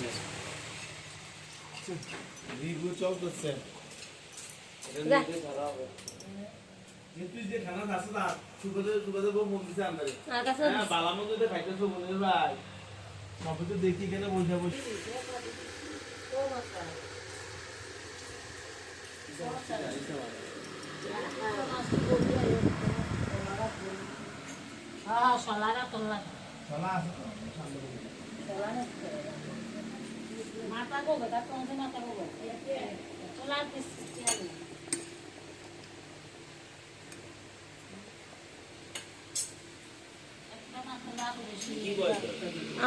চলতেছে রিভিউ চলতেছে এটা নিয়ে ধরা হবে কিন্তু যে খানা আছে না সুবাদে সুবাদে বউ দিছে আন্দারে হ্যাঁ বালা মন্দ দে খাইতেছো মনে ভাই। সবে তো দেখি কেন বসে বসে। হ্যাঁ সলারা তোলা। চলা আছে তো। মাথা গোবে তার তোমাদের মাথা গোবে তোলার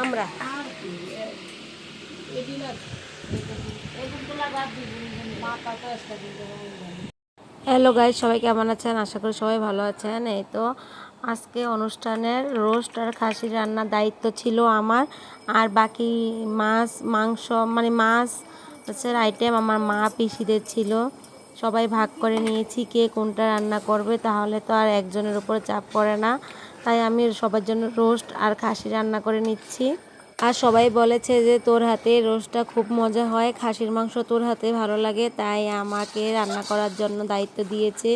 আমরা। হ্যালো গাইজ সবাই কেমন আছেন? আশা করি সবাই ভালো আছেন। এই তো আজকে অনুষ্ঠানের রোস্ট আর খাসি রান্নার দায়িত্ব ছিল আমার। আর বাকি মাছ, মাংস মানে মাছ মাছের আইটেম আমার মা পিসিদের ছিল। সবাই ভাগ করে নিয়েছি কে কোনটা রান্না করবে, তাহলে তো আর একজনের উপর চাপ পড়ে না। তাই আমি সবার জন্য রোস্ট আর খাসি রান্না করে নিচ্ছি। আর সবাই বলেছে যে তোর হাতে রোস্টটা খুব মজা হয়, খাসির মাংস তোর হাতে ভালো লাগে, তাই আমাকে রান্না করার জন্য দায়িত্ব দিয়েছে।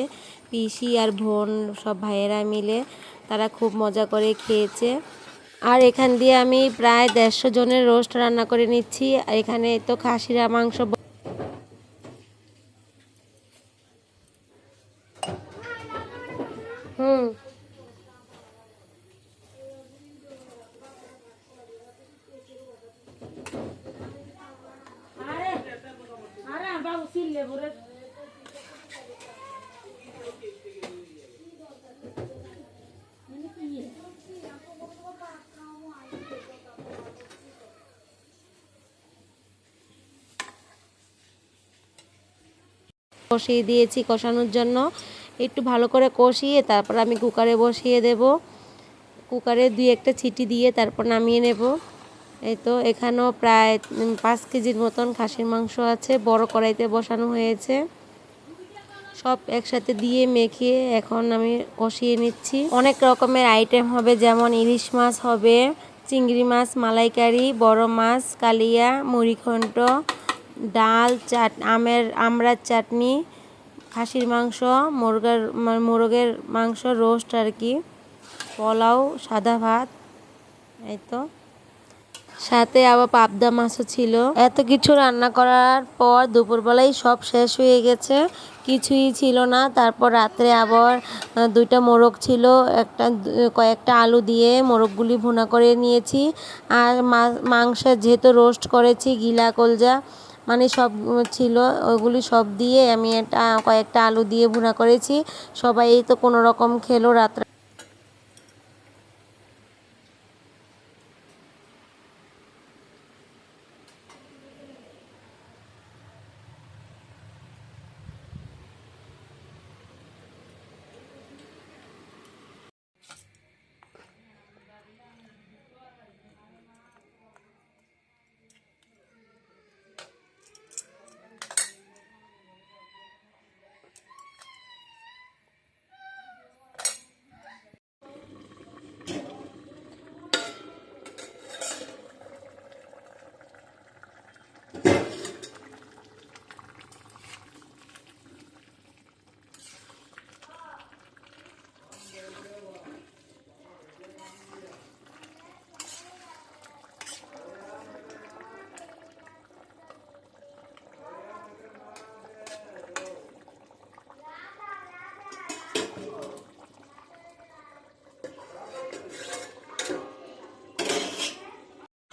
পিসি আর বোন সব ভাইয়েরা মিলে তারা খুব মজা করে খেয়েছে। আর এখান দিয়ে আমি প্রায় দেড়শো জনের রোস্ট রান্না করে নিচ্ছি। আর এখানে তো খাসিরা, মাংস হুম। আরে আরে, বাবু সিললে বলে কষিয়ে দিয়েছি কষানোর জন্য। একটু ভালো করে কষিয়ে তারপর আমি কুকারে বসিয়ে দেব। কুকারে দুই একটা ছিটি দিয়ে তারপর নামিয়ে নেব। এই তো এখানেও প্রায় পাঁচ কেজির মতন খাসির মাংস আছে, বড় কড়াইতে বসানো হয়েছে। সব একসাথে দিয়ে মেখে এখন আমি কষিয়ে নিচ্ছি। অনেক রকমের আইটেম হবে, যেমন ইলিশ মাছ হবে, চিংড়ি মাছ, মালাইকারি, বড় মাছ, কালিয়া, মুড়িঘণ্ট ডাল, চাট, আমের, আমড়ার চাটনি, খাসির মাংস, মুরগার, মোরগের মাংস, রোস্ট আর কি, পোলাও, সাদা ভাত, এই তো। সাথে আবার পাবদা মাছও ছিল। এত কিছু রান্না করার পর দুপুরবেলায় সব শেষ হয়ে গেছে, কিছুই ছিল না। তারপর রাত্রে আবার দুইটা মোরগ ছিল, একটা, কয়েকটা আলু দিয়ে মোরগগুলি ভুনা করে নিয়েছি। আর মা- মাংসের যেহেতু রোস্ট করেছি, গিলা, কলজা মানে সব ছিল, ওগুলি সব দিয়ে আমি একটা কয়েকটা আলু দিয়ে ভুনা করেছি। সবাই তো কোনো রকম খেলো রাত্রে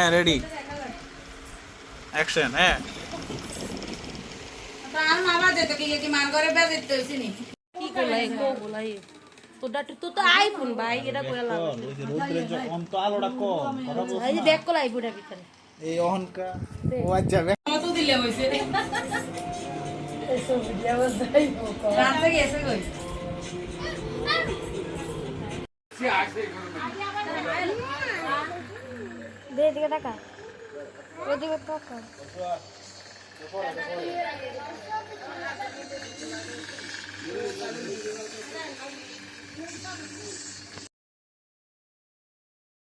হ্যাঁ রেডি অ্যাকশন হ্যাঁ তার মামা যেত কি কি মান করে বেজিত তৈছি নি কি করলাই কো বলাই তো ডাটু তো তো আইফোন ভাই এটা করে লাভ ওই যে রোদ্রে যখন তো আলোটা কম কথা বল এই যে দেখ কলাই বুড়া ভিতরে। এই অহনকা ও আজ যাবে কত দিলে হইছে রাত থেকে এসে কই? দে এদিকে টাকা ওদিকে টাকা